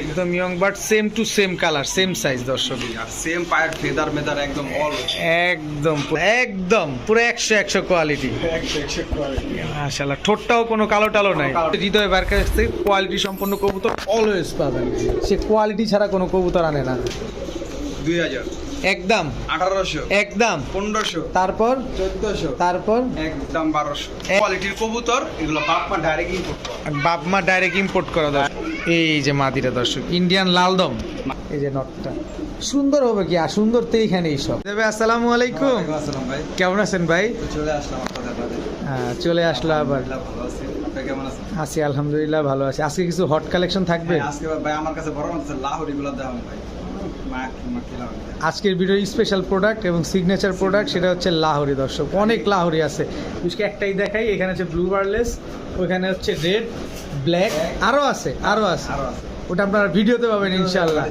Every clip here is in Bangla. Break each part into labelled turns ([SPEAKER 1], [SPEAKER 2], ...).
[SPEAKER 1] একদম young but same to same colour same size দর্শক।
[SPEAKER 2] সেম পায়ের ফেদার মেদার একদম অল
[SPEAKER 1] একদম একদম পুরো একশো একশো কোয়ালিটি মাশাল্লাহ ঠোঁটটাও কোনো কালো টালো নাই। হৃদয় বার কাছ থেকে কোয়ালিটি সম্পন্ন কবুতর অলওয়েজ পাবেন। সে কোয়ালিটি ছাড়া কোনো কবুতর আনে না।
[SPEAKER 2] দুই হাজার।
[SPEAKER 1] একদম।
[SPEAKER 2] আঠারোশো।
[SPEAKER 1] একদম।
[SPEAKER 2] পনেরোশো।
[SPEAKER 1] তারপর?
[SPEAKER 2] চোদ্দশো।
[SPEAKER 1] তারপর?
[SPEAKER 2] একদম বারোশো। কোয়ালিটির কবুতর এগুলো বাপমা ডাইরেক্ট ইম্পোর্ট করে।
[SPEAKER 1] বাপ ডাইরেক্ট ইম্পোর্ট করা দর্শক। এই যে মাদিরা দর্শক। ইন্ডিয়ান লালদম। এই যে নটটা। সুন্দর হবে কি? আর সুন্দর তো এইখানেই সব। দেবে আসসালামু আলাইকুম। কেমন আছেন ভাই?
[SPEAKER 2] চলে আসলাম
[SPEAKER 1] হ্যাঁ, চলে আসলো আবার।
[SPEAKER 2] আছি। কেমন আছেন?
[SPEAKER 1] আছি আলহামদুলিল্লাহ ভালো আছি। আজকে কিছু হট কালেকশন থাকবে?
[SPEAKER 2] আজকে ভাই আমার কাছে বড় হচ্ছে লাহোর এগুলো দেওয়া ভাই।
[SPEAKER 1] আজকের ভিডিওর স্পেশাল প্রোডাক্ট এবং সিগনেচার প্রোডাক্ট সেটা হচ্ছে লাহোরি দর্শক। অনেক লাহোরি আছে। বিশেষ একটাই দেখাই এখানে হচ্ছে ব্লু বার্লেস ওখানে হচ্ছে রেড ব্ল্যাক আরও আছে আরও আছে।
[SPEAKER 2] আরও আছে।
[SPEAKER 1] ওটা আপনারা ভিডিওতে পাবেন ইনশাল্লাহ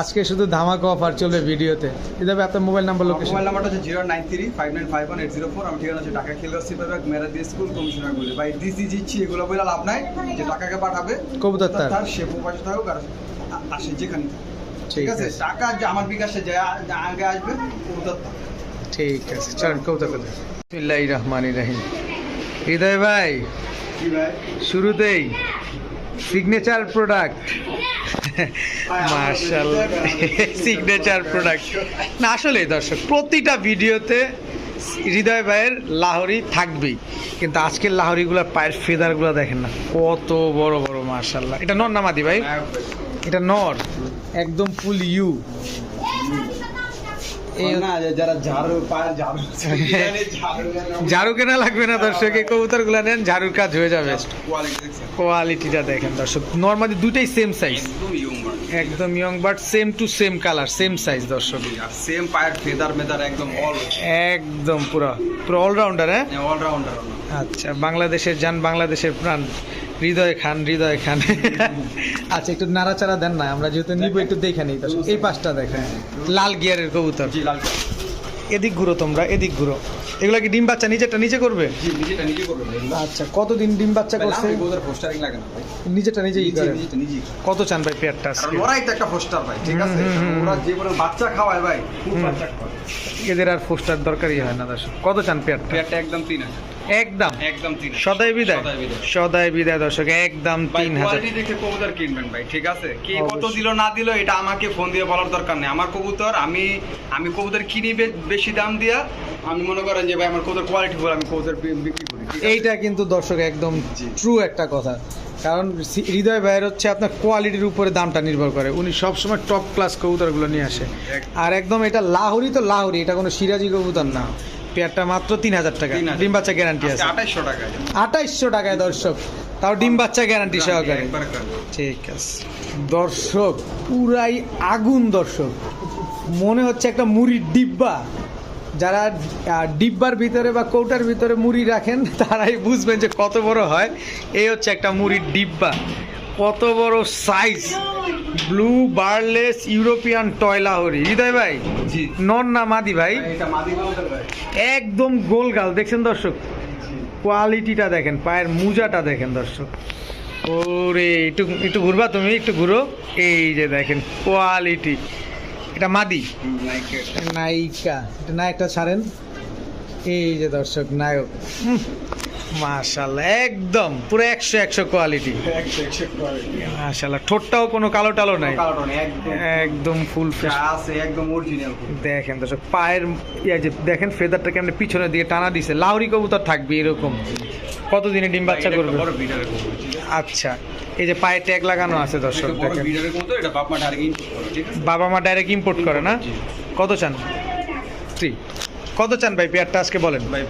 [SPEAKER 1] আজকে শুধু ধামাকা অফার চলবে ভিডিওতে। এভাবে আপনার মোবাইল নাম্বার লোকেশন
[SPEAKER 2] মোবাইল নাম্বারটা হচ্ছে zero nine three five nine five one eight zero four আমার ঠিকানা হচ্ছে ঢাকা খিলগাছি মেরা দিয়ে স্কুল কমিশনার বলে ভাই দিছি দিচ্ছি এগুলো বলে লাভ নাই। যে টাকাকে পাঠাবে
[SPEAKER 1] কবুতর তার।
[SPEAKER 2] সে প্রবাসে থাকুক আর আসে যেখানে। ঠিক
[SPEAKER 1] ঠিক
[SPEAKER 2] আছে
[SPEAKER 1] আছে।
[SPEAKER 2] টাকা যে আমার বিকাশে যে আগে আসবে কবুতর
[SPEAKER 1] ঠিক আছে চলেন কবুতর কথা বিসমিল্লাহির রহমানির রহিম। হৃদয় ভাই শুরুতেই signature product marshal signature product না আসলে দর্শক প্রতিটা ভিডিওতে হৃদয় ভাইয়ের লাহরি থাকবেই। কিন্তু আজকের লাহরিগুলোর পায়ের ফেদারগুলো দেখেন না কত বড় বড় মার্শাল্লাহ এটা নর নামাদি
[SPEAKER 2] হ্যাঁ ভাই।
[SPEAKER 1] এটা নর একদম ফুল ইউ।
[SPEAKER 2] ঝাড়ু
[SPEAKER 1] কেনা লাগবে না দর্শক এই কবুতরগুলো নেন ঝাড়ুর কাজ হয়ে যাবে। কোয়ালিটিটা দেখেন দর্শক নর্মালি দুটাই সেম সাইজ
[SPEAKER 2] একদম young
[SPEAKER 1] but same to same colour same size দর্শক।
[SPEAKER 2] সেম পায়ের ফেদার মেদার একদম অল
[SPEAKER 1] একদম পুরো পুরো অলরাউন্ডার হ্যাঁ?
[SPEAKER 2] অলরাউন্ডার
[SPEAKER 1] আচ্ছা বাংলাদেশের যান বাংলাদেশের প্রাণ। হৃদয় খান হৃদয় খান। আচ্ছা একটু নাড়াচাড়া দেন না আমরা যেহেতু নিব একটু দেখে নিই এই পাশটা দেখেন। লাল গিয়ারের কবুতর। এদিক ঘুরো তোমরা এদিক ঘুরো। এগুলা কি ডিম বাচ্চা নিজেরটা নিচে করবে?
[SPEAKER 2] নিজেটা নিজে করবেন
[SPEAKER 1] আচ্ছা কতদিন ডিম বাচ্চা করছে?
[SPEAKER 2] ওদের পোস্টারিং লাগে না ভাই।
[SPEAKER 1] নিজেটা নিজেই
[SPEAKER 2] নিজে
[SPEAKER 1] করে। কত চান ভাই পেয়ারটা
[SPEAKER 2] ওরাই তো একটা পোস্টার ভাই ঠিক আছে। ওরা যে বাচ্চা খাওয়ায় ভাই খুব বাচ্চা খাওয়ায়।
[SPEAKER 1] এদের আর পোস্টার দরকারই হয় না দর্শক। কত চান পেয়ারটা?
[SPEAKER 2] পেয়ারটা একদম তিন হাজার।
[SPEAKER 1] একদম।
[SPEAKER 2] একদম তিন হাজার।
[SPEAKER 1] সদাই বিদায়।
[SPEAKER 2] সদাই বিদায়।
[SPEAKER 1] দর্শক একদম তিন হাজার।
[SPEAKER 2] দেখে কবুতর কিনবেন ভাই ঠিক আছে? কে কত। দিল না দিল এটা আমাকে ফোন দিয়ে বলার দরকার নেই। আমার কবুতর আমি আমি কবুতর কিনি বেশি দাম দিয়া আমি মনে করেন যে ভাই আমার কবুতর কোয়ালিটি বলে আমি কবুতর বিক্রি করি
[SPEAKER 1] এইটা কিন্তু দর্শক একদম ট্রু একটা কথা। কারণ হৃদয় ভাইয়ের হচ্ছে আপনার কোয়ালিটির উপরে দামটা নির্ভর করে। উনি সবসময় টপ ক্লাস কবুতরগুলো নিয়ে আসে। আর একদম এটা লাহরি তো লাহরি এটা কোনো সিরাজি কবুতর না। পেয়ারটা মাত্র তিন হাজার টাকা।
[SPEAKER 2] 3,000
[SPEAKER 1] ডিম বাচ্চা গ্যারান্টি আছে।
[SPEAKER 2] আঠাইশশো টাকা।
[SPEAKER 1] আঠাইশশো টাকায় দর্শক। তাও ডিম বাচ্চা গ্যারান্টি সহকারে। ঠিক আছে। দর্শক পুরাই আগুন দর্শক। মনে হচ্ছে একটা মুড়ির ডিব্বা। যারা ডিব্বার ভিতরে বা কৌটার ভিতরে মুড়ি রাখেন তারাই বুঝবেন যে কত বড় হয়। এই হচ্ছে একটা মুড়ির ডিব্বা। কত বড় সাইজ ব্লু বার্লেস ইউরোপিয়ান টয়লাহরি হৃদয় ভাই
[SPEAKER 2] জি।
[SPEAKER 1] নন না মাদি ভাই?
[SPEAKER 2] ভাই।
[SPEAKER 1] একদম গোলগাল দেখছেন দর্শক? কোয়ালিটিটা দেখেন পায়ের মুজাটা দেখেন দর্শক। ওরে একটু একটু ঘুরবা তুমি একটু ঘুরো। এই যে দেখেন কোয়ালিটি। এটা মাদি? নায়িকা এটা নায়কটা ছাড়েন। এই যে দর্শক নায়ক। মাশাল্লাহ একদম পুরো একশো একশো কোয়ালিটি মাশাল্লাহ ঠোঁটটাও কোনো কালো টালো নাই।
[SPEAKER 2] একদম।
[SPEAKER 1] ফুল
[SPEAKER 2] একদম অরিজিনাল
[SPEAKER 1] দেখেন দর্শক পায়ের ইয়ে যে দেখেন ফেদারটা কেমন পিছনে দিয়ে টানা দিছে। লাউরি কবুতর থাকবে এরকম। কতদিনে ডিম বাচ্চা করবে? আচ্ছা এই যে পায়ে ট্যাগ লাগানো আছে দর্শক দেখেন। বাবা মা ডাইরেক্ট ইম্পোর্ট করে না? কত চান? থ্রি কত চান ভাই পেয়ারটা আজকে বলেন?
[SPEAKER 2] ভাই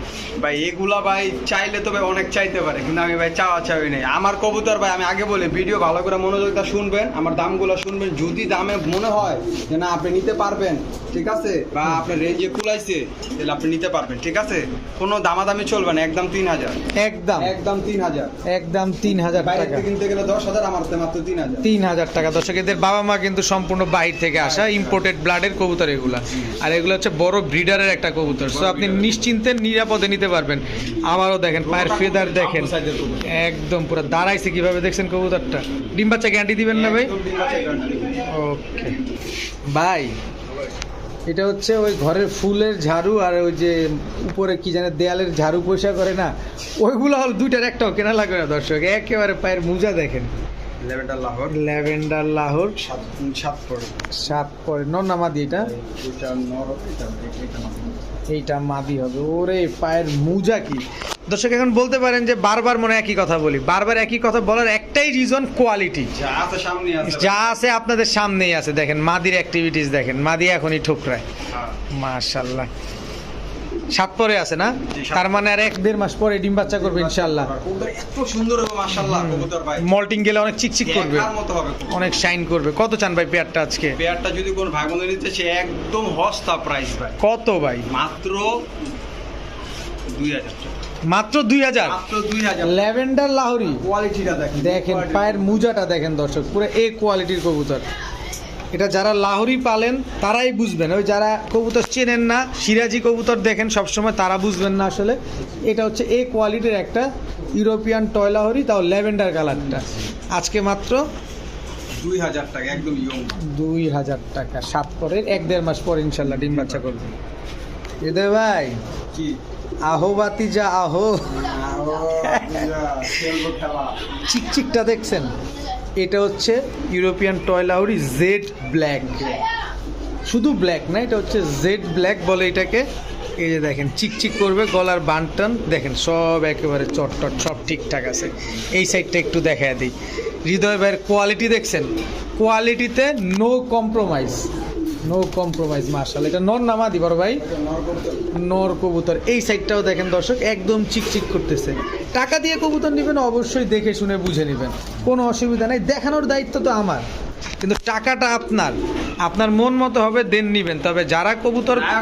[SPEAKER 2] ভাই এগুলা ভাই চাইলে তো ভাই অনেক চাইতে পারে কিন্তু আমি ভাই চাওয়া চাই নেই। আমার কবুতর ভাই আমি আগে বলি ভিডিও ভালো করে মনোযোগটা শুনবেন আমার দামগুলো শুনবেন যদি দামে মনে হয় যে না আপনি নিতে পারবেন ঠিক আছে? বা আপনার রেঞ্জে কুলাইছে তাহলে আপনি নিতে পারবেন ঠিক আছে? কোনো দামাদামি চলবে না একদম তিন হাজার।
[SPEAKER 1] একদম।
[SPEAKER 2] একদম তিন হাজার।
[SPEAKER 1] একদম তিন হাজার
[SPEAKER 2] বাইরে
[SPEAKER 1] টাকা।
[SPEAKER 2] কিনতে গেলে দশ হাজার আমার মাত্র তিন হাজার।
[SPEAKER 1] তিন হাজার টাকা। দর্শক এদের বাবা মা কিন্তু সম্পূর্ণ বাইরে থেকে আসা ইম্পোর্টেড ব্লাডের কবুতর এগুলা। আর এগুলো হচ্ছে বড় ব্রিডারের একটা কবুতর। কবুতর সো আপনি নিশ্চিন্তে নিরাপদে নিতে পারবেন। আবারও দেখেন পায়ের ফেদার দেখেন। একদম পুরো দাঁড়াইছে কীভাবে দেখছেন কবুতরটা? ডিম বাচ্চা গ্যারান্টি দিবেন না ভাই। ওকে ভাই এটা হচ্ছে ওই ঘরের ফুলের ঝাড়ু আর ওই যে উপরে কি জানে দেয়ালের ঝাড়ু পয়সা করে না ওইগুলো হল দুইটার একটাও কেনা লাগবে না দর্শক। একেবারে পায়ের মোজা দেখেন।
[SPEAKER 2] ল্যাভেন্ডার লাহোর।
[SPEAKER 1] ল্যাভেন্ডার লাহোর।
[SPEAKER 2] সাত সাত পড়ে
[SPEAKER 1] সাত পরে। নর মাদি এটা?
[SPEAKER 2] এটা নর এটা এটা না
[SPEAKER 1] এইটা মাদি হবে। ওরে পায়ের মুজা কি? দর্শক এখন বলতে পারেন যে বারবার মনে একই কথা বলি। বারবার একই কথা বলার একটাই রিজন কোয়ালিটি
[SPEAKER 2] যা আছে
[SPEAKER 1] আপনাদের সামনেই আছে। দেখেন মাদির অ্যাক্টিভিটিস দেখেন। মাদি এখনই ঠুকরায়।
[SPEAKER 2] হ্যাঁ।
[SPEAKER 1] সাত পরে আছে না? তার মানে আর এক দেড় মাস পরে ডিম বাচ্চা করবে ইনশাল্লাহ
[SPEAKER 2] এত সুন্দর হবে মাশাআল্লাহ কবুতর ভাই।
[SPEAKER 1] মল্টিং গেলে অনেক চিকচিক করবে। অনেক শাইন করবে। কত চান ভাই পেয়ারটা আজকে?
[SPEAKER 2] পেয়ারটা যদি কোন ভাই নিতে সে একদম হস্তা প্রাইস ভাই।
[SPEAKER 1] কত ভাই?
[SPEAKER 2] মাত্র টাকা।
[SPEAKER 1] মাত্র দুই হাজার? ল্যাভেন্ডার লাহোরি।
[SPEAKER 2] কোয়ালিটিটা দেখেন
[SPEAKER 1] দেখেন পায়ের মুজাটা দেখেন দর্শক পুরো এ কোয়ালিটির কবুতর। এটা যারা লাহোরি পালেন তারাই বুঝবেন। ওই যারা কবুতর চেনেন না সিরাজি কবুতর দেখেন সবসময় তারা বুঝবেন না আসলে। এটা হচ্ছে এ কোয়ালিটির একটা ইউরোপিয়ান টয় লাহোরি তাও ল্যাভেন্ডার কালারটা। আজকে মাত্র
[SPEAKER 2] দুই হাজার টাকা একদম
[SPEAKER 1] দুই হাজার টাকা সাত পরের এক দেড় মাস পর ইনশাল্লাহ ডিম বাচ্চা করবে। এদের ভাই
[SPEAKER 2] কি?
[SPEAKER 1] আহো বাতি যা আহো চিকচিকটা দেখছেন? এটা হচ্ছে European toy Lahori jet black. শুধু ব্ল্যাক না, এটা হচ্ছে জেড ব্ল্যাক বলে এটাকে। এই যে দেখেন, চিকচিক করবে, গলার বানটান দেখেন, সব একেবারে চটটট সব ঠিকঠাক আছে। এই সাইডটা একটু দেখা দিই। হৃদয় ভাইয়ের কোয়ালিটি দেখছেন? কোয়ালিটিতে no compromise no compromise marshal এটা নর নামা দি বড় ভাই? নর কবুতর। এই সাইডটাও দেখেন দর্শক, একদম চিকচিক করতেছে। টাকা দিয়ে কবুতর নেবেন, অবশ্যই দেখে শুনে বুঝে নেবেন। কোনো অসুবিধা নাই। দেখানোর দায়িত্ব তো আমার। কিন্তু টাকাটা আপনার। আপনার মন মতো হবে দেন নিবেন তবে যারা কবুতর
[SPEAKER 2] ভাই।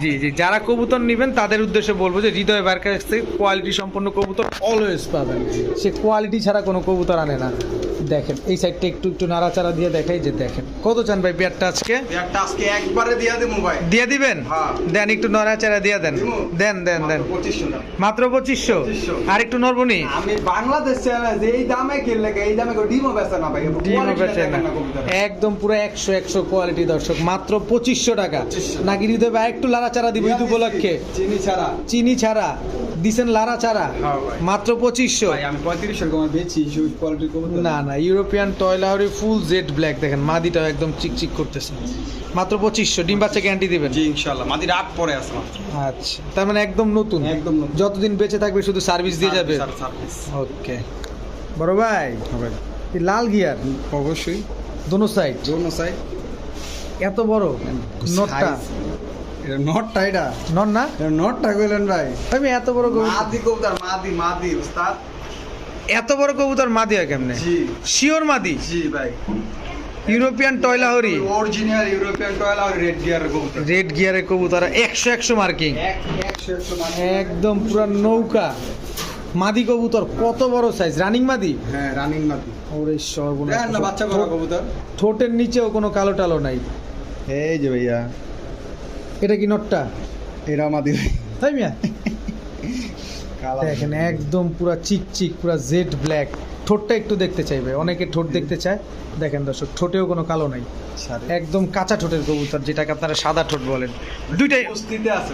[SPEAKER 1] জি জি যারা কবুতর নেবেন তাদের উদ্দেশ্যে বলব যে হৃদয় বার কাছ থেকে কোয়ালিটি সম্পন্ন কবুতর অলওয়েজ পাবেন। সে কোয়ালিটি ছাড়া কোনো কবুতর আনে না। দেখেন এই সাইডটা একটু একটু নাড়াচাড়া দিয়ে দেখাই যে দেখেন। কত চান ভাই পেয়ারটা আজকে?
[SPEAKER 2] পেয়ারটা আজকে একবারে দিয়া দে মোবাইল
[SPEAKER 1] দিয়ে দিবেন?
[SPEAKER 2] হ্যাঁ।
[SPEAKER 1] দেন একটু নড়াচাড়া দিয়ে দেন। দেন দেন দেন। মাত্র পঁচিশশো
[SPEAKER 2] 2500
[SPEAKER 1] আর একটু নরবনি
[SPEAKER 2] আমি বাংলাদেশ এই দামে কিনলে এই দামে ডিমও বেচে না ভাই
[SPEAKER 1] ডিমও বেচে না। একদম পুরো একশো একশো কোয়ালিটি দর্শক মাত্র পঁচিশশো টাকা।
[SPEAKER 2] 2500
[SPEAKER 1] নাকি হৃদয় ভাই একটু লাড়াচাড়া দিব ঈদ উপলক্ষে।
[SPEAKER 2] চিনি ছাড়া।
[SPEAKER 1] চিনি ছাড়া। দিছেন লাড়াচাড়া।
[SPEAKER 2] হ্যাঁ ভাই।
[SPEAKER 1] মাত্র পঁচিশশো। না না ইউরোপিয়ান টয়লারি ফুল জেড ব্ল্যাক দেখেন মাদিটাও একদম চিকচিক করতেছে। মাত্র পঁচিশশো। ডিম বাচ্চা গ্যারান্টি দিবেন?
[SPEAKER 2] জি ইনশাআল্লাহ। মাদি রাত পরে আছে
[SPEAKER 1] আচ্ছা তার মানে একদম নতুন।
[SPEAKER 2] একদম
[SPEAKER 1] যতদিন বেঁচে থাকবে শুধু সার্ভিস দিয়ে যাবে। ওকে বড় ভাই? এই লাল গিয়ার?
[SPEAKER 2] অবশ্যই।
[SPEAKER 1] দোনো সাইড
[SPEAKER 2] দোনো সাইড
[SPEAKER 1] এত বড়? নটটা?
[SPEAKER 2] নটটা এটা।
[SPEAKER 1] নট না?
[SPEAKER 2] নটটা কইলেন ভাই।
[SPEAKER 1] আমি এত বড়
[SPEAKER 2] মাদি কবুতর মাদি মাদি উস্তাদ।
[SPEAKER 1] এত বড় কবুতর মাদি হয় কেমনে?
[SPEAKER 2] জি।
[SPEAKER 1] শিওর মাদি?
[SPEAKER 2] জি ভাই।
[SPEAKER 1] ইউরোপিয়ান টয়লাহরি
[SPEAKER 2] অরিজিনাল ইউরোপিয়ান টয়েল আর রেড গিয়ার কবুতর।
[SPEAKER 1] রেড গিয়ারের কবুতর একশো একশো মার্কিং
[SPEAKER 2] এক একশো একশো
[SPEAKER 1] একদম পুরো নৌকা। মাদি কবুতর কত বড় সাইজ রানিং মাদি?
[SPEAKER 2] হ্যাঁ রানিং মাদি।
[SPEAKER 1] ওরে সর্বনাশ।
[SPEAKER 2] না বাচ্চা করা কবুতর।
[SPEAKER 1] ঠোঁটের নিচেও কোনো কালো টালো নাই।
[SPEAKER 2] এই যে ভাইয়া।
[SPEAKER 1] এটা কি নটটা?
[SPEAKER 2] এরা মাদি
[SPEAKER 1] তাই মিয়া? দেখেন একদম পুরো চিক চিক পুরা জেড ব্ল্যাক ঠোঁটটা একটু দেখতে চাইবে অনেকে ঠোঁট দেখতে চায়। দেখেন দর্শক ঠোঁটেও কোনো কালো নাই। একদম কাঁচা ঠোঁটের কবুতর যেটাকে আপনারা সাদা ঠোঁট বলেন। দুইটাই
[SPEAKER 2] অস্তিতে আছে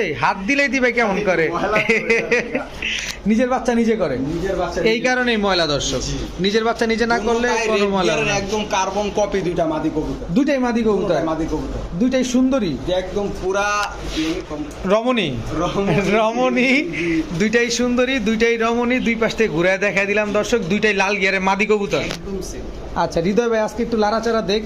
[SPEAKER 1] এই হাত দিলেই দিবে কেমন করে। নিজের বাচ্চা নিজে করে।
[SPEAKER 2] নিজের বাচ্চা
[SPEAKER 1] এই কারণেই ময়লা দর্শক। নিজের বাচ্চা নিজে না করলে কোনো ময়লা।
[SPEAKER 2] একদম কার্বন কপি দুইটা মাদি কবুতর।
[SPEAKER 1] দুইটাই মাদি কবুতর।
[SPEAKER 2] মাদি কবুতর।
[SPEAKER 1] দুইটাই সুন্দরী।
[SPEAKER 2] যে একদম পুরা
[SPEAKER 1] রমণী। রমণী। দুইটাই সুন্দরী দুইটাই রমণী দুই পাশ থেকে ঘুরে দেখা দিলাম দর্শক। দুইটাই লাল গিয়ারে মাদি কবুতর। আচ্ছা হৃদয় ভাই আজকে একটু লাড়াচাড়া দেখ।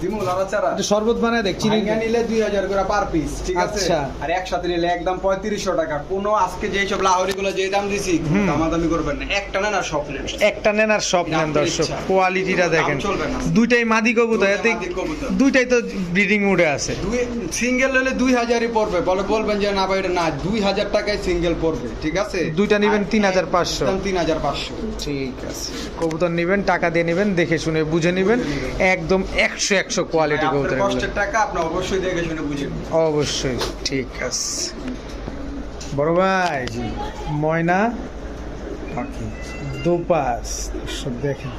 [SPEAKER 2] দিমু লাড়াচাড়া।
[SPEAKER 1] শরবত বানায় দেখ চিনি
[SPEAKER 2] চিনি নিলে দুই হাজার করে পার পিস ঠিক আছে?
[SPEAKER 1] আচ্ছা।
[SPEAKER 2] আর একসাথে নিলে একদম পঁয়ত্রিশশো টাকা। কোনো আজকে যে সব লাহরি গুলো যে দাম দিছি
[SPEAKER 1] হুম।
[SPEAKER 2] দামাদামি করবেন না। একটা নেন আর সব নেন।
[SPEAKER 1] একটা নেন আর সব নেন দর্শক। কোয়ালিটিটা দেখেন। দুইটাই মাদি কবুতর
[SPEAKER 2] দুইটাই
[SPEAKER 1] এতে দুইটাই তো ব্রিডিং মুডে আছে।
[SPEAKER 2] দুই সিঙ্গেল হলে দুই হাজারই পড়বে। বলে বলবেন যে না ভাই এটা না দুই হাজার টাকায় সিঙ্গেল পড়বে ঠিক আছে?
[SPEAKER 1] দুইটা নিবেন
[SPEAKER 2] আর
[SPEAKER 1] 3500
[SPEAKER 2] একদম তিন হাজার পাঁচশো।
[SPEAKER 1] ঠিক আছে। কবুতর নেবেন টাকা দিয়ে নেবেন দেখে শুনে বুঝে নেবেন। একদম একশো এক একশো কোয়ালিটি কবুতর
[SPEAKER 2] কষ্টের টাকা আপনি অবশ্যই দেখে শুনে বুঝে
[SPEAKER 1] অবশ্যই ঠিক আছে। বড় ভাই ময়না
[SPEAKER 2] পাখি
[SPEAKER 1] দোপাস সব দেখেন।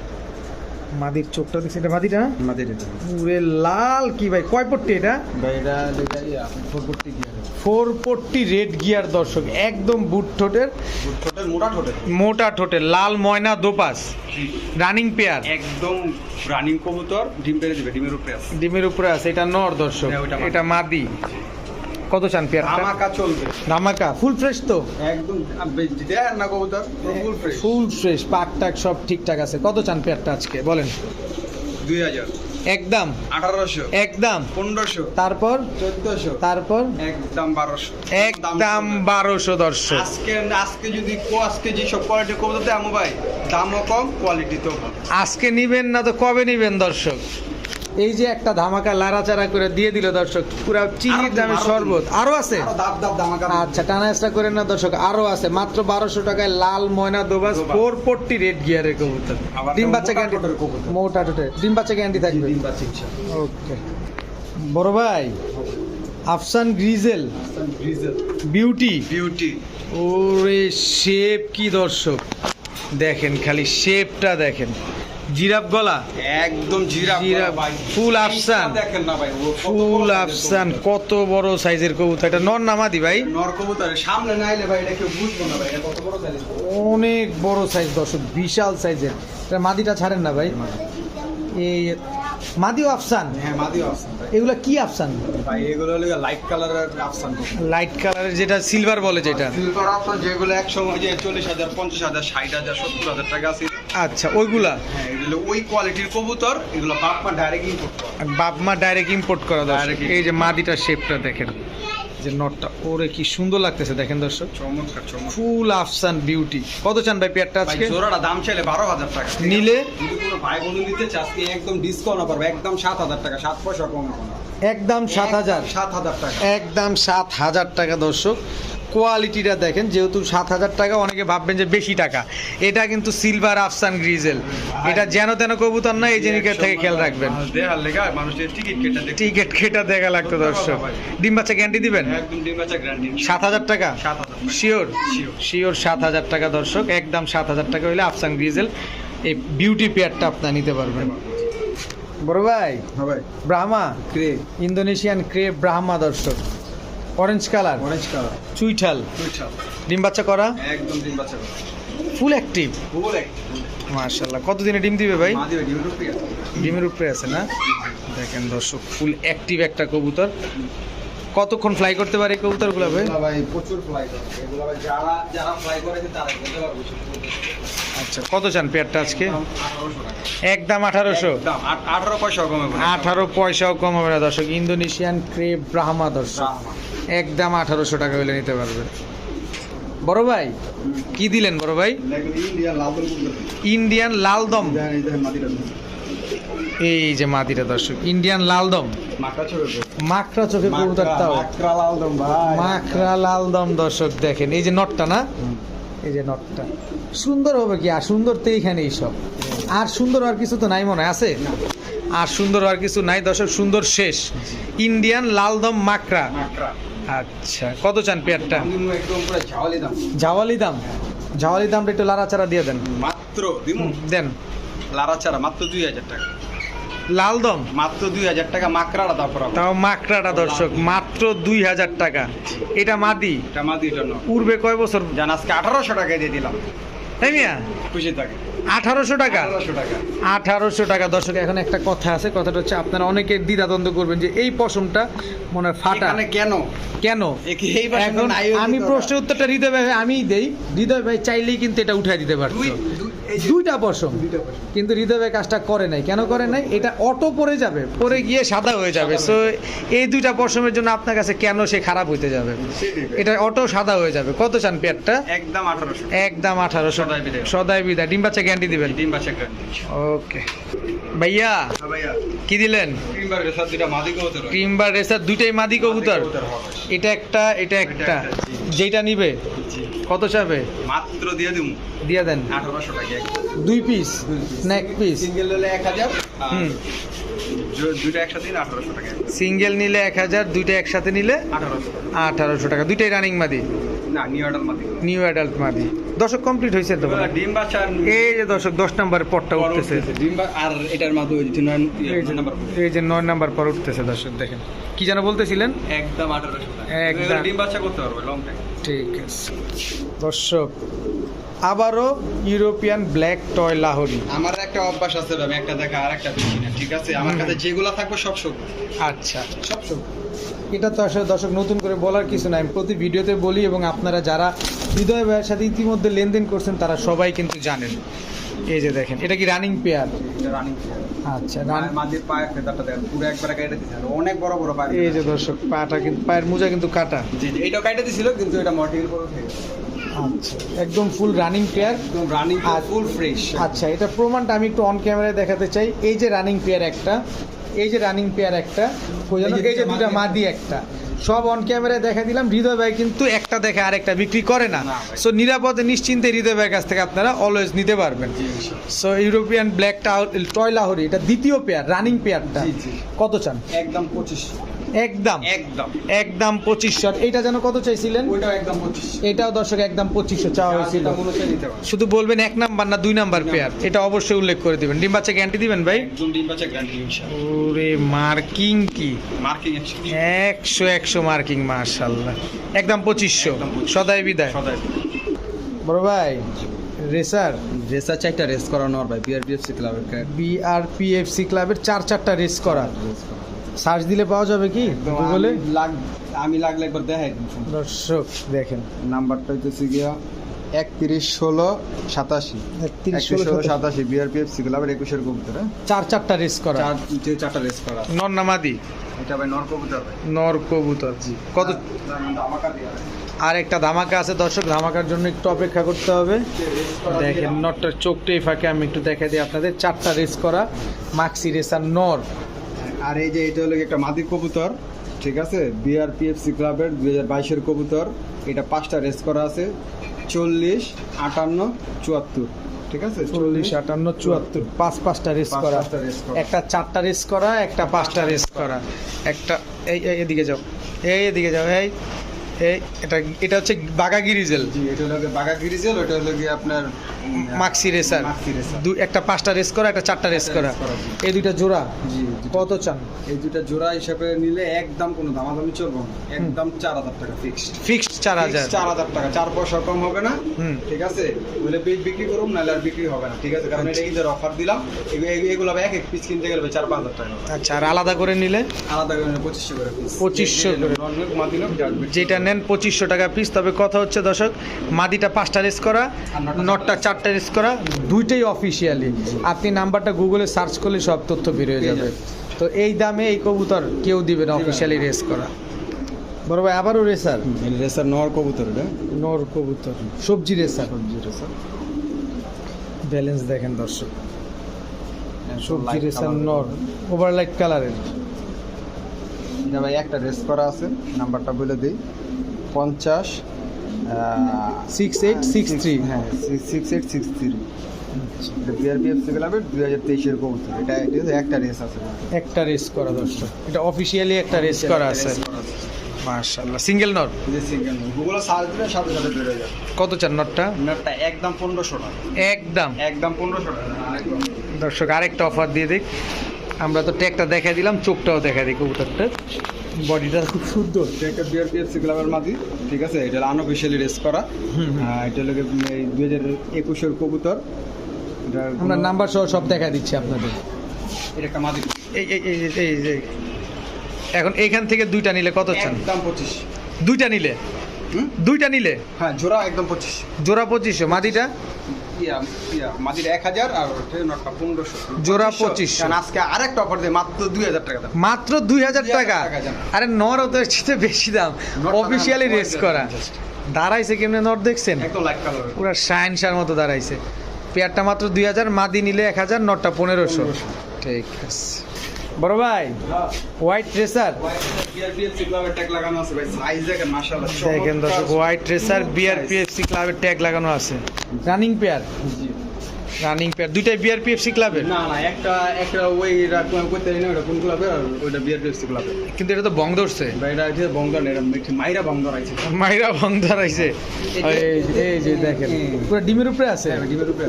[SPEAKER 1] মাদির চোখটা দেখছি এটা মাদিটা মাদির
[SPEAKER 2] আমাদের এটা।
[SPEAKER 1] পুরে লাল কি ভাই কয় পট্টি এটা?
[SPEAKER 2] ভাই এটা ফোর পট্টি গিয়ে
[SPEAKER 1] ফোর পট্টি রেড গিয়ার দর্শক একদম বুট ঠোঁটের।
[SPEAKER 2] মোটা ঠোঁটের।
[SPEAKER 1] লাল ময়না দোপাস রানিং পেয়ার।
[SPEAKER 2] একদম রানিং কবুতর ডিম পেরে দিবে ডিমের উপরে আছে।
[SPEAKER 1] ডিমের উপরে আছে এটা নর দর্শক
[SPEAKER 2] হ্যাঁ।
[SPEAKER 1] এটা মাদি। কত চান পেয়ারটা
[SPEAKER 2] আমাকা চলবে।
[SPEAKER 1] ধামাকা ফুল ফ্রেশ তো?
[SPEAKER 2] একদম দেন না কবুতর ফুল ফ্রেশ।
[SPEAKER 1] ফুল ফ্রেশ পাক টাক সব ঠিকঠাক আছে। কত চান পেয়ারটা আজকে বলেন?
[SPEAKER 2] দুই হাজার।
[SPEAKER 1] একদম।
[SPEAKER 2] আঠারোশো।
[SPEAKER 1] একদম।
[SPEAKER 2] পনেরোশো।
[SPEAKER 1] তারপর?
[SPEAKER 2] চোদ্দশো।
[SPEAKER 1] তারপর?
[SPEAKER 2] একদম বারোশো।
[SPEAKER 1] একদম বারোশো দর্শক।
[SPEAKER 2] আজকে আজকে যদি আজকে যে সব কোয়ালিটি কবুতর দেয় ভাই দামও কম কোয়ালিটি তো
[SPEAKER 1] আজকে নিবেন না তো কবে নিবেন দর্শক? এই যে একটা ধামাকা লাড়াচাড়া করে দিয়ে দিল দর্শক পুরো চিনির দামে শরবত। আরও আছে? আচ্ছা টানা এক্সট্রা করেন না দর্শক আরও আছে। মাত্র বারোশো টাকায় লাল ময়না দোবাস। ফোর পট্টি রেড গিয়ারের কবুতর। ডিম বাচ্চা গ্যান্ডি মোটা টোটে ডিম বাচ্চা গ্যান্ডি থাকবে?
[SPEAKER 2] পাচ্ছি
[SPEAKER 1] ওকে। বড় ভাই আফসান গ্রিজেল। বিউটি।
[SPEAKER 2] বিউটি।
[SPEAKER 1] ওরে শেপ কি দর্শক? দেখেন খালি শেপটা দেখেন। জিরাফ গলা?
[SPEAKER 2] একদম জিরা
[SPEAKER 1] জিরা, full আফসান।
[SPEAKER 2] দেখেন না ভাই
[SPEAKER 1] ফুল আফসান কত বড় সাইজের কবুতর? এটা নর নামাদি ভাই?
[SPEAKER 2] নর কবুতরের সামনে না এলে ভাই এটা কেউ বুঝব না ভাই এটা কত বড় সাইজ
[SPEAKER 1] অনেক বড় সাইজ দর্শক বিশাল সাইজের। এটা মাদিটা ছাড়েন না ভাই। এই মাদিও আফসান?
[SPEAKER 2] হ্যাঁ মাদিও আফসান
[SPEAKER 1] এগুলা কি আফসান?
[SPEAKER 2] ভাই এগুলো হলো লাইট কালারের আফসান
[SPEAKER 1] লাইট কালারের যেটা সিলভার বলে যেটা।
[SPEAKER 2] সিলভার আফসান যেগুলো এক সময় যে চল্লিশ হাজার পঞ্চাশ হাজার ষাট হাজার সত্তর হাজার টাকা আছে
[SPEAKER 1] আচ্ছা ওইগুলা?
[SPEAKER 2] হ্যাঁ ওই কোয়ালিটির কবুতর এগুলো বাপ মা ডাইরেক্ট ইম্পোর্ট করে।
[SPEAKER 1] বাপ মা ডাইরেক্ট ইম্পোর্ট করা দর্শক। এই যে মাদিটার শেপটা দেখেন যে নটটা ওরে কি সুন্দর লাগতেছে দেখেন দর্শক।
[SPEAKER 2] চমৎকার চমৎকার।
[SPEAKER 1] ফুল আফসান বিউটি কত চান ভাই পেয়ারটা
[SPEAKER 2] ভাই
[SPEAKER 1] আজকে?
[SPEAKER 2] জোড়াটা দাম চাইলে বারো হাজার টাকা।
[SPEAKER 1] নিলে?
[SPEAKER 2] যদি কোনো ভাই বন্ধু নিতে চাস একদম ডিসকাউন্ট পারবে। একদম সাত হাজার টাকা সাত পয়সা কম।
[SPEAKER 1] একদম সাত হাজার।
[SPEAKER 2] সাত হাজার টাকা।
[SPEAKER 1] একদম সাত হাজার টাকা দর্শক। কোয়ালিটিটা দেখেন যেহেতু সাত হাজার টাকা অনেকে ভাববেন যে বেশি টাকা। এটা কিন্তু সিলভার আফসান গ্রিজেল এটা যেন তেন কবুতর না এই জিনিসের থেকে খেয়াল রাখবেন।
[SPEAKER 2] টিকিট কেটে দেখা
[SPEAKER 1] লাগতো দর্শক। ডিম বাচ্চা গ্যারান্টি দিবেন?
[SPEAKER 2] একদম ডিম বাচ্চা গ্যারান্টি
[SPEAKER 1] সাত হাজার টাকা? শিওর শিওর সাত হাজার টাকা দর্শক। একদম সাত হাজার টাকা হইলে আফসান গ্রিজেল এই বিউটি পেয়ারটা আপনার নিতে পারবেন। বড় ভাই
[SPEAKER 2] হ্যাঁ ভাই।
[SPEAKER 1] ব্রাহ্মা?
[SPEAKER 2] ক্রে।
[SPEAKER 1] ইন্দোনেশিয়ান ক্রে ব্রাহ্মা দর্শক। অরেঞ্জ কালার
[SPEAKER 2] অরেঞ্জ কালার
[SPEAKER 1] চুইঠাল
[SPEAKER 2] দুইটা
[SPEAKER 1] ডিম বাচ্চা করা?
[SPEAKER 2] একদম ডিম বাচ্চা করা।
[SPEAKER 1] ফুল অ্যাক্টিভ
[SPEAKER 2] ফুল এক
[SPEAKER 1] মাশাল্লাহ কতদিনে ডিম দিবে ভাই?
[SPEAKER 2] মা দিবে ডিম রুপিয়া
[SPEAKER 1] ডিমের উপরে আছে না? দেখেন দর্শক ফুল অ্যাক্টিভ একটা কবুতর। কতক্ষণ ফ্লাই করতে পারে কবুতর কবুতরগুলো ভাই?
[SPEAKER 2] ভাই প্রচুর ফ্লাই করে। এগুলা ভাই যারা যারা ফ্লাই করেছে তারা বলতে পারবে
[SPEAKER 1] আচ্ছা কত চান পেয়ারটা আজকে? একদম আঠারোশো
[SPEAKER 2] আঠারো পয়সা কমে
[SPEAKER 1] আঠারো পয়সাও কম হবে না দর্শক। ইন্দোনেশিয়ান ক্রেপ ব্রাহ্মা দর্শক। একদম আঠারোশো টাকা হলে নিতে পারবে। বড় ভাই কি দিলেন বড় ভাই?
[SPEAKER 2] ইন্ডিয়ান লাল দম
[SPEAKER 1] লালদম।
[SPEAKER 2] এই
[SPEAKER 1] যে মাদিরা দর্শক ইন্ডিয়ান লালদম।
[SPEAKER 2] মাকড়া
[SPEAKER 1] মাকড়া চোখে
[SPEAKER 2] মাকড়া লাল দম
[SPEAKER 1] লালদম দর্শক দেখেন এই যে নটটা না? এই যে নটটা। সুন্দর হবে কি? আর সুন্দর তো এইখানেই সব। আর সুন্দর আর কিছু তো নাই মনে আছে? আর সুন্দর আর কিছু নাই দর্শক সুন্দর শেষ। ইন্ডিয়ান লালদম মাকড়া।
[SPEAKER 2] মাকড়া।
[SPEAKER 1] আচ্ছা কত চান পেয়ারটা?
[SPEAKER 2] ঝাওয়ালি দাম।
[SPEAKER 1] দাম? জাওয়ালি দামটা একটু লাড়াচাড়া দিয়ে দেন।
[SPEAKER 2] মাত্র
[SPEAKER 1] দেন।
[SPEAKER 2] লারা চারা মাত্র দুই হাজার টাকা।
[SPEAKER 1] লালদম
[SPEAKER 2] মাত্র দুই হাজার টাকা মাকড়াটা তারপর
[SPEAKER 1] তাও মাকড়াটা দর্শক মাত্র দুই হাজার টাকা। এটা মাদি?
[SPEAKER 2] এটা মাদি জন্য।
[SPEAKER 1] উড়বে কয় বছর?
[SPEAKER 2] জান আজকে আঠারোশো টাকায় দিয়ে দিলাম।
[SPEAKER 1] তাই মিয়া?
[SPEAKER 2] খুশি থাকে।
[SPEAKER 1] আঠারোশো টাকা?
[SPEAKER 2] আঠারোশো টাকা।
[SPEAKER 1] দর্শক এখন একটা কথা আছে কথাটা হচ্ছে আপনারা অনেকে দ্বিধাদ্বন্দ্ব করবেন যে এই পশমটা মনে হয় ফাটা।
[SPEAKER 2] কেন?
[SPEAKER 1] কেন? এখন আমি
[SPEAKER 2] পারে।
[SPEAKER 1] প্রশ্নের উত্তরটা হৃদয় ভাই আমিই দেই। হৃদয় ভাই চাইলেই কিন্তু এটা উঠাই দিতে
[SPEAKER 2] যে
[SPEAKER 1] দুইটা পশম। কিন্তু হৃদয় কাজটা করে নাই। কেন করে নাই? এটা অটো পরে যাবে। পরে গিয়ে সাদা হয়ে যাবে। সো এই দুইটা পশমের জন্য আপনার কাছে কেন সে খারাপ হইতে যাবে? এটা অটো সাদা হয়ে যাবে। কত চান পেয়ারটা
[SPEAKER 2] একদম আঠারোশো।
[SPEAKER 1] একদম আঠারোশো।
[SPEAKER 2] সদাই বিদায়।
[SPEAKER 1] ডিম বাচ্চা গ্যারান্টি দিবেন?
[SPEAKER 2] ডিম বাচ্চা
[SPEAKER 1] ওকে ভাইয়া
[SPEAKER 2] ভাইয়া।
[SPEAKER 1] কি দিলেন?
[SPEAKER 2] তিনবার রেসার হয়।
[SPEAKER 1] দুইটাই মাদি কবুতর। এটা একটা এটা একটা। যেটা নিবে কত চাবে?
[SPEAKER 2] মাত্র দিয়ে দিমু।
[SPEAKER 1] দিয়ে দেন।
[SPEAKER 2] আঠারোশো টাকা।
[SPEAKER 1] দুই পিস না এক পিস
[SPEAKER 2] সিঙ্গেল হলে হাজার আর
[SPEAKER 1] হুম।
[SPEAKER 2] দু- দুইটা একসাথে নিলে আঠারোশো টাকা।
[SPEAKER 1] সিঙ্গেল নিলে এক হাজার দুইটা একসাথে নিলে
[SPEAKER 2] আঠারোশো। টাকা
[SPEAKER 1] আঠারোশো টাকা। দুইটাই রানিং মাদি?
[SPEAKER 2] না নিউ অর্ডার মাদি।
[SPEAKER 1] নিউ অ্যাডাল্ট মাদি। দর্শক কমপ্লিট হয়েছে তো
[SPEAKER 2] ডিম বাচ্চা
[SPEAKER 1] এই যে দর্শক দশ নাম্বার পরটা উঠতেছে।
[SPEAKER 2] ডিম আর এটার মাধ্যমে
[SPEAKER 1] এই যে নয় নাম্বার পর উঠতেছে দর্শক দেখেন। কি যেন বলতেছিলেন?
[SPEAKER 2] একদম আঠারোশো
[SPEAKER 1] একদম।
[SPEAKER 2] ডিম বাচ্চা করতে পারবে লং টাইম
[SPEAKER 1] ঠিক আছে। দর্শক আবারও ইউরোপিয়ান ব্ল্যাক টয় লাহোরি।
[SPEAKER 2] আমার একটা অভ্যাস আছে আমি একটা দেখা আর একটা বেশি না ঠিক আছে? আমার। কাছে যেগুলো থাকবে সব সব।
[SPEAKER 1] আচ্ছা।
[SPEAKER 2] সব সব।
[SPEAKER 1] এটা তো আসলে দর্শক নতুন করে বলার কিছু নাই। আমি প্রতি ভিডিওতে বলি এবং আপনারা যারা হৃদয় ভাইয়ের সাথে ইতিমধ্যে লেনদেন করছেন তারা সবাই কিন্তু জানেন। এই যে দেখেন এটা কি রানিং পেয়ার
[SPEAKER 2] রানিং
[SPEAKER 1] আচ্ছা
[SPEAKER 2] মাঝের পায়ের ফেদারটা দেখেন পুরো একবার কেটে আর অনেক বড় বড় পায়ে
[SPEAKER 1] এই যে দর্শক পাটা কিন্তু পায়ের মোজা কিন্তু কাটা।
[SPEAKER 2] জি জি কেটে দিছিল কিন্তু এটা মটির পর উঠে
[SPEAKER 1] আচ্ছা একদম ফুল রানিং পেয়ার
[SPEAKER 2] একদম রানিং
[SPEAKER 1] আর-
[SPEAKER 2] ফুল ফ্রেশ
[SPEAKER 1] আচ্ছা এটা প্রমাণটা আমি একটু অন ক্যামেরায় দেখাতে চাই। এই যে রানিং পেয়ার একটা এই যে রানিং পেয়ার একটা
[SPEAKER 2] এই যে
[SPEAKER 1] দুটা
[SPEAKER 2] মাদি
[SPEAKER 1] একটা। সব অন ক্যামেরায় দেখা দিলাম। হৃদয় ভাই কিন্তু একটা দেখে আরেকটা বিক্রি করে না। সো নিরাপদে নিশ্চিন্তে হৃদয় ভাইয়ের কাছ থেকে আপনারা অলওয়েজ নিতে পারবেন। সো ইউরোপিয়ান ব্ল্যাকটা টয় লাহরি এটা দ্বিতীয় পেয়ার রানিং পেয়ারটা। কত চান?
[SPEAKER 2] একদম পঁচিশ।
[SPEAKER 1] একদম।
[SPEAKER 2] একদম।
[SPEAKER 1] একদম পঁচিশশো। এইটা যেন কত চাইছিলেন?
[SPEAKER 2] ওইটাও একদম পঁচিশ
[SPEAKER 1] এটাও দর্শক একদম পঁচিশশো চাওয়া হয়েছিল। শুধু বলবেন এক নাম্বার না দুই নাম্বার পেয়ার এটা অবশ্যই উল্লেখ করে দিবেন। ডিম বাচ্চা গ্যারান্টি দিবেন ভাই?
[SPEAKER 2] ডিম বাচ্চা গ্যারান্টি
[SPEAKER 1] ওরে মার্কিং কি?
[SPEAKER 2] মার্কিং একশো
[SPEAKER 1] একশো মার্কিং মার্শাল্লাহ একদম পঁচিশশো।
[SPEAKER 2] একদম 25
[SPEAKER 1] সদাই বিদায়।
[SPEAKER 2] সদাই
[SPEAKER 1] বড় ভাই রেসার?
[SPEAKER 2] রেসার চারটা রেস করানো আর ভাই বিআরপিএফসি ক্লাবের
[SPEAKER 1] বিআরপিএফসি ক্লাবের চার চারটা রেস করা সার্চ দিলে পাওয়া যাবে কি গুগলে
[SPEAKER 2] আমি লাগ আমি লাগলে একবার দেখাই
[SPEAKER 1] দর্শক দেখেন।
[SPEAKER 2] নাম্বারটা হইতেছে গিয়া একত্রিশ ষোলো সাতাশি।
[SPEAKER 1] একত্রিশ ষোলো
[SPEAKER 2] সাতাশি। বিআরপিএফসি ক্লাবের একুশের কবুতর হ্যাঁ?
[SPEAKER 1] চার চারটা রেস করা।
[SPEAKER 2] চার চারটা রেস করা।
[SPEAKER 1] নর নামাদি
[SPEAKER 2] এটা ভাই নর কবুতর ভাই।
[SPEAKER 1] নর কবুতর কত
[SPEAKER 2] আমাকা দিয়া
[SPEAKER 1] আর একটা ধামাকা আছে দর্শক ধামাকার জন্য একটু অপেক্ষা করতে হবে। দেখেন নটটার চোখটাই ফাঁকে আমি একটু দেখা দিই আপনাদের। চারটা রেস করা মাক্সি রেসার নর।
[SPEAKER 2] আর এই যে এটা হলো একটা মাদি কবুতর ঠিক আছে? বিআরপিএফসি ক্লাবের দুই হাজার বাইশের কবুতর। এটা পাঁচটা রেস করা আছে চল্লিশ আটান্ন চুয়াত্তর। ঠিক আছে?
[SPEAKER 1] চল্লিশ আটান্ন চুয়াত্তর। পাঁচ পাঁচটা রেস করা। একটা চারটা রেস করা একটা পাঁচটা রেস করা। একটা এই এদিকে যাও। এই এদিকে যাও এই। এটা এটা হচ্ছে বাগা গিরিজেল
[SPEAKER 2] জি এটা হলো বাঘা গিরিজেল ওটা হলো গিয়ে আপনার
[SPEAKER 1] মাক্সি রেসার। দু একটা পাঁচটা রেস করা একটা চারটা রেস করা এই দুইটা জোড়া
[SPEAKER 2] জি
[SPEAKER 1] কত চান
[SPEAKER 2] এই দুটা জোড়া হিসাবে নিলে একদম কোনো দামাদামি চলবে না একদম চার হাজার টাকা ফিক্সড
[SPEAKER 1] ফিক্সড চার হাজার
[SPEAKER 2] চার হাজার টাকা চার পয়সা কম হবে না। ঠিক আছে বলে বীজ বিক্রি করুন নাহলে আর বিক্রি হবে না ঠিক আছে কারণ এটা ঈদের অফার দিলাম এগু- এগু- এগুলো এক এক পিস কিনতে গেলে চার পাঁচ হাজার টাকা।
[SPEAKER 1] আচ্ছা আর আলাদা করে নিলে
[SPEAKER 2] আলাদা করে পঁচিশশো করে
[SPEAKER 1] 2500 করে। যেটা নেন পঁচিশশো টাকা পিস তবে কথা হচ্ছে দর্শক মাদিটা পাঁচটা রেস করা
[SPEAKER 2] নটটা
[SPEAKER 1] চারটা রেস করা দুইটাই অফিসিয়ালি আপনি নাম্বারটা গুগলে সার্চ করলে সব তথ্য বের হয়ে যাবে। তো এই দামে এই কবুতর কেউ দিবে না
[SPEAKER 2] দিবে না।
[SPEAKER 1] অফিসিয়ালি রেস করা। বড় ভাই আবারও রেসার
[SPEAKER 2] রেসার নর কবুতর এটা?
[SPEAKER 1] নর কবুতর সবজি রেসার
[SPEAKER 2] সবজি রেসার
[SPEAKER 1] ব্যালেন্স দেখেন দর্শক। সবজি রেসার নর ওভারলাইট কালারের
[SPEAKER 2] ভাই একটা রেস করা আছে নাম্বারটা বলে দিই। পঞ্চাশ
[SPEAKER 1] সিক্স এইট সিক্স থ্রি
[SPEAKER 2] হ্যাঁ সিক্স এইট সিক্স থ্রি এটা বিআরপিএফসি ক্লাবের দুই হাজার তেইশের কবুতর। এটা একটা রেস আছে
[SPEAKER 1] একটা রেস করা দর্শক। এটা অফিসিয়ালি একটা রেস করা আছে। সিঙ্গেল
[SPEAKER 2] সিঙ্গেল গুগলে সার্চ দিলে সাথে সাথে বের হয়ে যাবে
[SPEAKER 1] কত চান নটটা
[SPEAKER 2] নেটটা একদম টাকা।
[SPEAKER 1] একদম।
[SPEAKER 2] একদম টাকা।
[SPEAKER 1] দর্শক আরেকটা অফার দিয়ে দিক আমরা তো ট্যাগটা দেখা দিলাম চোখটাও দেখা দিই কবুতরটা। বডিটা খুব সুন্দর।
[SPEAKER 2] এটা একটা বিআরপিএফসি ক্লাবের মাঝি ঠিক আছে? এটা আনঅফিসিয়ালি রেস করা। এটা হলো দুই হাজার একুশের কবুতর।
[SPEAKER 1] আমরা নাম্বার সহ সব দেখা দিচ্ছি আপনাদের।
[SPEAKER 2] এটা একটা মাদি।
[SPEAKER 1] এই এই এই এই এই এখন এইখান থেকে দুইটা নিলে কত চান?
[SPEAKER 2] একদম পঁচিশ।
[SPEAKER 1] দুইটা নিলে? দুইটা নিলে?
[SPEAKER 2] হ্যাঁ জোড়া একদম পঁচিশ।
[SPEAKER 1] জোড়া পঁচিশশো। মাদিটা?
[SPEAKER 2] মাদির এক হাজার আর নটটা পনেরোশো।
[SPEAKER 1] জোড়া 2500
[SPEAKER 2] আজকে আরেকটা অফার দেয় মাত্র দুই হাজার টাকা
[SPEAKER 1] মাত্র দুই হাজার টাকা। আরে নর তো চেয়ে বেশি দাম। অফিসিয়ালি রেস করা। দাঁড়াইছে কেমনে নর দেখছেন? পুরো সায়েন্সার মতো দাঁড়াইছে। পেয়ারটা মাত্র দুই হাজার মাদি নিলে এক হাজার নটা পনেরোশো। ঠিক আছে। বড় ভাই হোয়াইট
[SPEAKER 2] ট্রেসার দেখেন
[SPEAKER 1] দর্শক হোয়াইট ট্রেসার বিআরপিএফসি ক্লাবের ট্যাগ লাগানো আছে রানিং পেয়ার। রানিং পেয়ার দুইটাই বিআরপিএফসি ক্লাবের
[SPEAKER 2] না না একটা একটা ওই করতে না ওটা কোন ক্লাবের আর ওইটা বিআরপিএফসি ক্লাবের
[SPEAKER 1] কিন্তু এটা তো বং ধরছে।
[SPEAKER 2] ভাই এটা এটা বঙ্গাল এটা মিঠি মাইরা বঙ্গাল আছে
[SPEAKER 1] মাইরা ভং ধরাইছে। এই যে- এই যে দেখেন। পুরো ডিমের উপরে আছে?
[SPEAKER 2] হ্যাঁ ডিমের উপরে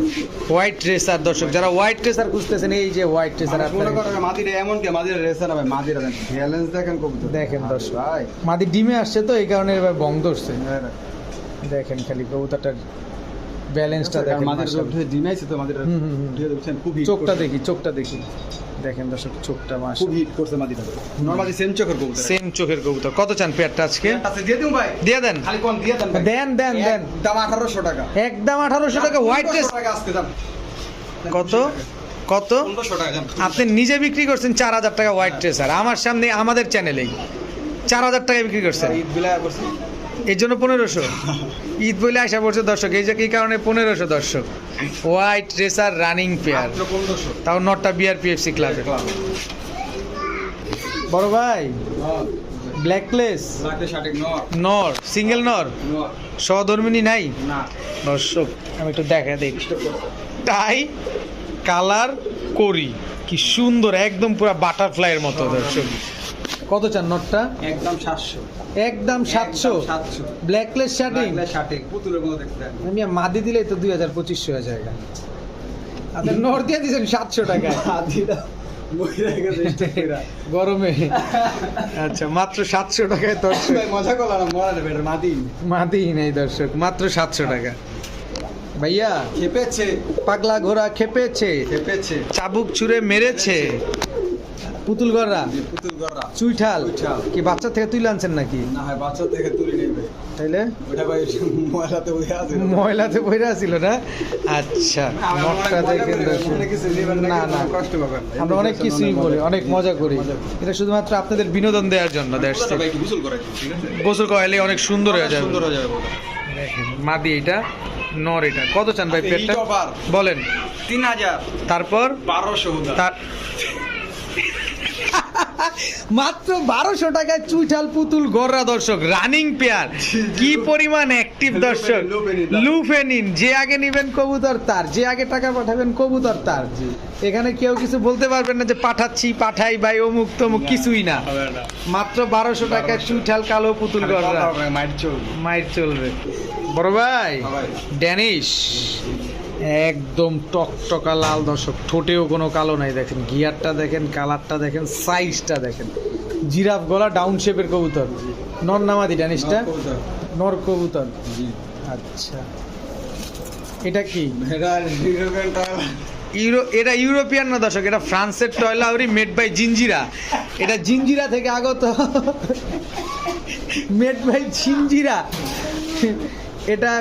[SPEAKER 1] হোয়াইট রেসার দর্শক যারা হোয়াইট রেসার খুঁজতেছেন এই যে হোয়াইট রেসার
[SPEAKER 2] আর মনে করেন মাদিরা এমন কি মাদিরা রেসার হবে মাদিরা দেন ব্যালেন্স দেখেন কবুতর।
[SPEAKER 1] দেখেন দর্শক।
[SPEAKER 2] ভাই।
[SPEAKER 1] মাদি ডিমে আসছে তো এই কারণে এবার বং ধরছে।
[SPEAKER 2] হ্যাঁ,
[SPEAKER 1] দেখেন খালি কবুতরটার ব্যালেন্সটা দেখেন
[SPEAKER 2] মাদিরা তো মাদিরা খুব
[SPEAKER 1] চোখটা দেখি চোখটা দেখি। দেখেন দর্শক চোখটা
[SPEAKER 2] খুব হিট করছে মাদিরা নরমালি সেম চোখের কবুতর।
[SPEAKER 1] সেম চোখের কবুতর। কত চান পেয়ারটা আজকে?
[SPEAKER 2] আচ্ছা দিয়ে দিন ভাই।
[SPEAKER 1] দিয়ে দেন।
[SPEAKER 2] খালি কোন দিয়ে দেন
[SPEAKER 1] দেন দেন দেন।
[SPEAKER 2] দাম 1800 টাকা।
[SPEAKER 1] একদম আঠারোশো টাকা হোয়াইট
[SPEAKER 2] 1500
[SPEAKER 1] রেস
[SPEAKER 2] টাকা আজকে দাম।
[SPEAKER 1] কত? কত?
[SPEAKER 2] 1500 টাকা দাম।
[SPEAKER 1] আপনি নিজে বিক্রি করছেন চার হাজার টাকা হোয়াইট ট্রেসার আমার সামনে আমাদের চ্যানেলেই চার হাজার টাকা বিক্রি করছেন। এর জন্য পনেরোশো। ঈদ বলে আসা পড়ছে দর্শক। এই যে কি কারণে পনেরোশো দর্শক? হোয়াইট রেসার রানিং পেয়ার
[SPEAKER 2] মাত্র 1500
[SPEAKER 1] তাও নটটা বিআরপিএফসি ক্লাবে বড় ভাই ব্ল্যাকলেস
[SPEAKER 2] নর
[SPEAKER 1] সিঙ্গেল নর সহধর্মিনী নাই? দর্শক আমি একটু দেখা দিই। টাই কালার করি। কি সুন্দর একদম পুরো বাটারফ্লাইয়ের মতো দর্শক। কত চান নটটা?
[SPEAKER 2] একদম 700
[SPEAKER 1] একদম সাতশো?
[SPEAKER 2] 700
[SPEAKER 1] ব্ল্যাকলেস শার্টিং
[SPEAKER 2] সঠিক পুতুলের মতো দেখতে
[SPEAKER 1] আমি মাদি দিলেই তো দুই হাজার পঁচিশশো হয়ে যায় আপনি নর দিয়ে দিয়েছেন সাতশো টাকা গরমে। আচ্ছা মাত্র সাতশো টাকায় দর্শক।
[SPEAKER 2] মজা করলাম মাদি।
[SPEAKER 1] মাদি নেই দর্শক মাত্র সাতশো টাকা। ভাইয়া
[SPEAKER 2] খেপেছে।
[SPEAKER 1] পাগলা ঘোড়া খেপেছে।
[SPEAKER 2] খেপেছে।
[SPEAKER 1] চাবুক ছুঁড়ে মেরেছে। পুতুল গড়রা
[SPEAKER 2] পুতুল গড়া
[SPEAKER 1] চুইঠাল। কি বাচ্চা থেকে তুলে আনছেন নাকি?
[SPEAKER 2] না হয় বাচ্চা থেকে তুলে নেবে
[SPEAKER 1] তাইলে?
[SPEAKER 2] ওটা ভাই ময়লাতে আছে।
[SPEAKER 1] ময়লাতে বইরা ছিল না? আচ্ছা দেখেন না না
[SPEAKER 2] কষ্ট পাবেন।
[SPEAKER 1] আমরা অনেক কিছুই বলি অনেক মজা করি। এটা শুধুমাত্র আপনাদের বিনোদন দেওয়ার জন্য দ্যাটস
[SPEAKER 2] গোসল করাই ঠিক আছে?
[SPEAKER 1] গোসল করাইলে অনেক সুন্দর হয়ে যাবে।
[SPEAKER 2] সুন্দর হয়ে যাবে
[SPEAKER 1] মাদি এটা নর এটা। কত চান ভাই পেটটা? বলেন।
[SPEAKER 2] তিন হাজার।
[SPEAKER 1] তারপর?
[SPEAKER 2] বারোশো
[SPEAKER 1] তার মাত্র বারোশো টাকায় চুইঠাল পুতুল গররা দর্শক রানিং পেয়ার কি পরিমাণ অ্যাক্টিভ দর্শক।
[SPEAKER 2] লুফে নিন।
[SPEAKER 1] যে আগে নিবেন কবুতর তার যে আগে টাকা পাঠাবেন কবুতর তার। এখানে কেউ কিছু বলতে পারবেন না যে পাঠাচ্ছি পাঠাই ভাই অমুক তমুক কিছুই না। মাত্র বারোশো টাকায় চুইঠাল কালো পুতুল গররা
[SPEAKER 2] মাইট চলবে।
[SPEAKER 1] মাইট চলবে। বড় ভাই। ড্যানিশ। একদম টকটকা লাল দর্শক ঠোঁটেও কোনো কালো নাই দেখেন। গিয়ারটা দেখেন কালারটা দেখেন সাইজটা দেখেন। জিরাফ গলা ডাউন শেপের কবুতর। নর নামাদি ড্যানিশটা নর কবুতর। আচ্ছা। এটা কি? ইউরো এটা ইউরোপিয়ান না দর্শক? এটা ফ্রান্সের টয়লাউরি মেড বাই জিঞ্জিরা এটা জিঞ্জিরা থেকে আগত। মেড বাই জিঞ্জিরা এটা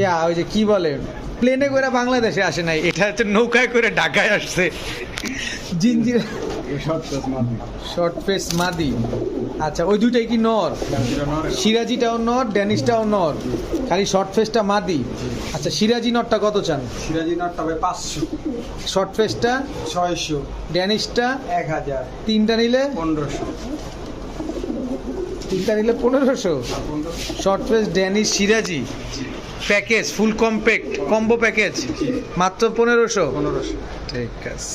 [SPEAKER 1] ইয়া, ওই যে কি বলে? প্লেনে করে বাংলাদেশে আসে নাই এটা হচ্ছে নৌকায় করে ঢাকায় আসছে। জিঞ্জিরা
[SPEAKER 2] শর্ট
[SPEAKER 1] ফেস মাদি। আচ্ছা ওই দুইটাই কি নর? সিরাজিটাও নর ড্যানিশটাও নর। খালি শর্ট ফেসটা মাদি। আচ্ছা সিরাজি নরটা কত চান?
[SPEAKER 2] সিরাজি নটটা ভাই পাঁচশো।
[SPEAKER 1] শর্ট ফেসটা
[SPEAKER 2] ছয়শো।
[SPEAKER 1] ড্যানিশটা
[SPEAKER 2] এক হাজার।
[SPEAKER 1] তিনটা নিলে?
[SPEAKER 2] পনেরোশো।
[SPEAKER 1] তিনটা নিলে পনেরোশো। Short face Danish Siraji. Package full compact combo package মাত্র পনেরোশো।
[SPEAKER 2] পনেরোশো।
[SPEAKER 1] ঠিক আছে।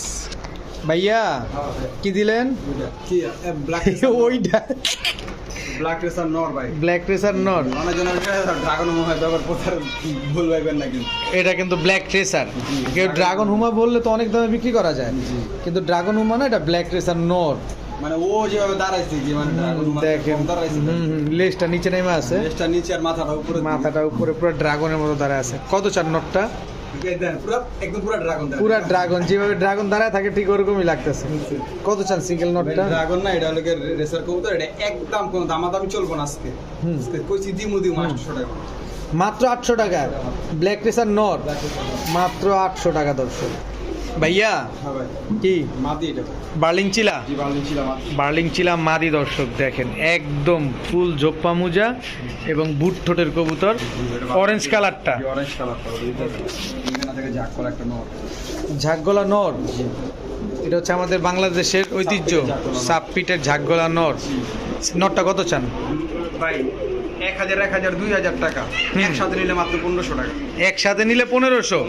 [SPEAKER 1] ভাইয়া কি দিলেন?
[SPEAKER 2] ব্ল্যাক
[SPEAKER 1] ওইটা।
[SPEAKER 2] ব্ল্যাক রেসার নর ভাই।
[SPEAKER 1] ব্ল্যাক রেসার নর
[SPEAKER 2] ড্রাগন প্রচার ভুল ভাইবেন না কিন্তু।
[SPEAKER 1] এটা কিন্তু ব্ল্যাক কেউ ড্রাগন হুমা বললে তো অনেক দামে বিক্রি করা যায়। কিন্তু ড্রাগন হুমা না এটা ব্ল্যাক ট্রেসার নর
[SPEAKER 2] মানে ও যেভাবে দাঁড়াইছে কি মানে
[SPEAKER 1] দেখেন। লেজটা নিচে নেমে আছে।
[SPEAKER 2] লেজটা নিচে আর মাথাটা উপরে
[SPEAKER 1] মাথাটা উপরে পুরো ড্রাগনের মতো দাঁড়ায় আছে। কত চার নটটা?
[SPEAKER 2] পুরো ড্রাগন
[SPEAKER 1] পুরা ড্রাগন যেভাবে ড্রাগন দাঁড়ায় থাকে ঠিক ওরকমই লাগতেছে। কত চান সিঙ্গেল নটটা?
[SPEAKER 2] ড্রাগন না এটা হলো রেসার কবুতর এটা একদম কোনো দামাদামি চলবো না আজকে।
[SPEAKER 1] হুম।
[SPEAKER 2] আজকে কইছি দিমু দিমু আটশো টাকা।
[SPEAKER 1] মাত্র আটশো টাকা। ব্ল্যাক রেসার নর মাত্র আটশো টাকা দর্শক। ভাইয়া
[SPEAKER 2] হ্যাঁ
[SPEAKER 1] কি?
[SPEAKER 2] মাদি এটা।
[SPEAKER 1] বার্লিং চিলা বার্লিং চিলা মাদি দর্শক দেখেন একদম ফুল জোপ্পা মুজা এবং বুট ঠোঁটের কবুতর অরেঞ্জ কালারটা
[SPEAKER 2] ঝাক নর।
[SPEAKER 1] ঝাকগলা নর? এটা হচ্ছে আমাদের বাংলাদেশের ঐতিহ্য। সাপ পিটের ঝাকগোলা নর। নরটা কত চান?
[SPEAKER 2] ভাই এক হাজার এক হাজার দুই হাজার টাকা। একসাথে নিলে মাত্র পনেরোশো টাকা।
[SPEAKER 1] একসাথে নিলে পনেরোশো?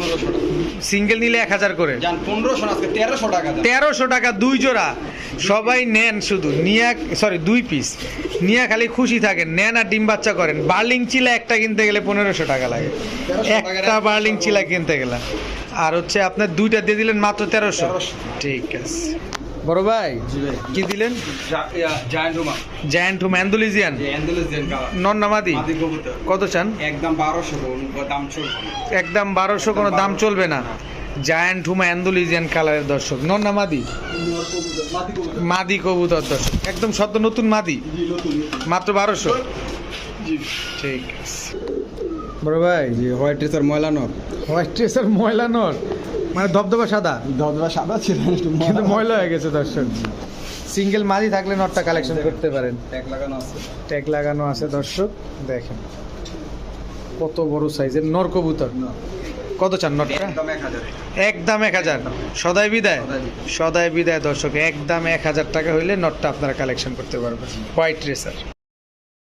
[SPEAKER 1] সিঙ্গেল নিলে এক হাজার করে।
[SPEAKER 2] পনেরোশো আজকে তেরোশো টাকা
[SPEAKER 1] তেরোশো টাকা দুই জোড়া। সবাই নেন শুধু। নিয়া সরি দুই পিস নিয়া খালি খুশি থাকেন। নেন আর ডিম বাচ্চা করেন। বার্লিং চিলা একটা কিনতে গেলে পনেরোশো টাকা লাগে।
[SPEAKER 2] 1300
[SPEAKER 1] একটা
[SPEAKER 2] একটা
[SPEAKER 1] বার্লিং চিলা কিনতে গেলে আর হচ্ছে আপনার দুইটা দিয়ে দিলেন মাত্র তেরোশো। ঠিক আছে। বড় ভাই
[SPEAKER 2] জি
[SPEAKER 1] কি দিলেন?
[SPEAKER 2] জায়ান্ট রুমা।
[SPEAKER 1] জায়ান্ট টু ম্যান্ডুলিজিয়ান
[SPEAKER 2] যে
[SPEAKER 1] নন নামাদি
[SPEAKER 2] মাদি
[SPEAKER 1] কত চান?
[SPEAKER 2] একদম বারোশো দাম চলবে না।
[SPEAKER 1] একদম বারোশো কোনো দাম চলবে না। জায়ান্ট হুমা অ্যান্ডুলিজিয়ান কালারের দর্শক। নন নামাদি
[SPEAKER 2] মাদি কবুতর
[SPEAKER 1] মাদি কবুতর দর্শক। একদম সদ্য নতুন মাদি? মাত্র বারোশো?
[SPEAKER 2] জি।
[SPEAKER 1] ঠিক আছে। বড় ভাই
[SPEAKER 2] জি হোয়াইট ড্রেসের ময়লা নর।
[SPEAKER 1] হোয়াইট ড্রেসের ময়লা নর? মানে ধবধবা সাদা?
[SPEAKER 2] ধবধবা সাদা ছিল
[SPEAKER 1] কিন্তু ময়লা হয়ে গেছে দর্শক সিঙ্গেল মাদি থাকলে নটটা কালেকশন করতে পারেন।
[SPEAKER 2] ট্যাগ লাগানো আছে।
[SPEAKER 1] ট্যাগ লাগানো আছে দর্শক দেখেন। কত বড় সাইজের নর কবুতর। কত চান নটটা?
[SPEAKER 2] একদম এক হাজার।
[SPEAKER 1] একদম এক হাজার। সদাই বিদায়।
[SPEAKER 2] সদাই বিদায়।
[SPEAKER 1] সদাই বিদায় দর্শক একদম এক হাজার টাকা হইলে নটটা আপনারা কালেকশন করতে পারবেন। White racer